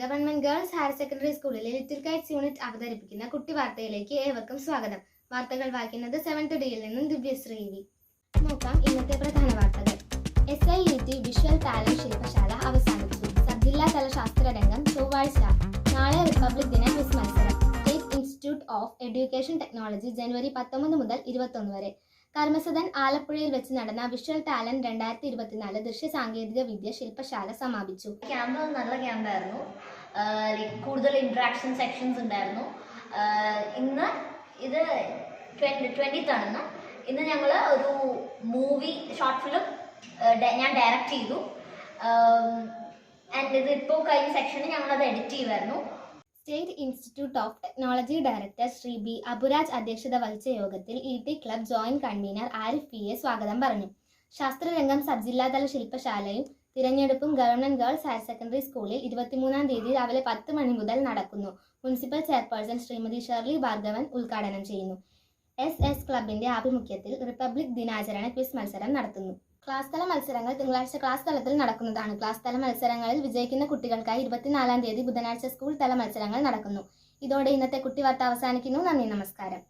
Government girls higher secondary സ്കൂളിലെ little kites unit അവതരിപ്പിക്കുന്ന കുട്ടി വാർത്തയിലേക്ക് ഏവർക്കും സ്വാഗതം. വാർത്തകൾ വായിക്കുന്നത് സെവൻത് ഡിയിൽ നിന്നും ദിവ്യശ്രീവി നോക്കാം ഇന്നത്തെ പ്രധാന വാർത്തകൾ. S I E T visual talent ശില്പശാല അവസാനിച്ചു സബ് ജില്ലാതല ശാസ്ത്രരംഗം ചൊവ്വാഴ്ച. നാളെ റിപ്പബ്ലിക് ദിന ക്വിസ് മത്സരം. State institute of education technology ജനുവരി പത്തൊമ്പത് മുതൽ ഇരുപത്തൊന്ന് വരെ. കർമ്മസദൻ ആലപ്പുഴയിൽ വെച്ച് നടന്ന വിഷ്വൽ ടാലന്റ് രണ്ടായിരത്തി ഇരുപത്തിനാല് ദൃശ്യ സാങ്കേതിക വിദ്യ ശില്പശാല സമാപിച്ചു. ക്യാമ്പ് നല്ല ക്യാമ്പായിരുന്നു. കൂടുതൽ ഇൻട്രാക്ഷൻ സെക്ഷൻസ് ഉണ്ടായിരുന്നു. ഇന്ന് ഇത് ട്വന്റി ട്വന്റീത്ത് ആണെന്ന് ഇന്ന് ഞങ്ങൾ ഒരു മൂവി ഷോർട്ട് ഫിലിം ഞാൻ ഡയറക്റ്റ് ചെയ്തു. ആൻഡ് ഇത് ഇപ്പോൾ കഴിഞ്ഞ സെക്ഷനിൽ ഞങ്ങളത് എഡിറ്റ് ചെയ്യുമായിരുന്നു state institute of technology director Shri B Aburaj അധ്യക്ഷത വഹിച്ച യോഗത്തിൽ E T club joint convener Arif P A സ്വാഗതം പറഞ്ഞു. ശാസ്ത്രരംഗം സബ് ജില്ലാതല ശില്പശാലയും തിരഞ്ഞെടുപ്പും ഗവൺമെന്റ് ഗേൾസ് ഹയർ സെക്കൻഡറി സ്കൂളിൽ ഇരുപത്തിമൂന്നാം തീയതി രാവിലെ പത്ത് മണി മുതൽ നടക്കുന്നു. Municipal chairperson Shrimati Shirley Bhargavan ഉദ്ഘാടനം ചെയ്യുന്നു. എസ് എസ് ക്ലബിന്റെ ആഭിമുഖ്യത്തിൽ റിപ്പബ്ലിക് ദിനാചരണ ക്വിസ് മത്സരം നടത്തുന്നു. ക്ലാസ് തല മത്സരങ്ങൾ തിങ്കളാഴ്ച ക്ലാസ് തലത്തിൽ നടക്കുന്നതാണ്. ക്ലാസ് തല മത്സരങ്ങളിൽ വിജയിക്കുന്ന കുട്ടികൾക്കായി ഇരുപത്തിനാലാം തീയതി ബുധനാഴ്ച സ്കൂൾ തല മത്സരങ്ങൾ നടക്കുന്നു. ഇതോടെ ഇന്നത്തെ കുട്ടി വാർത്ത അവസാനിക്കുന്നു. നന്ദി നമസ്കാരം.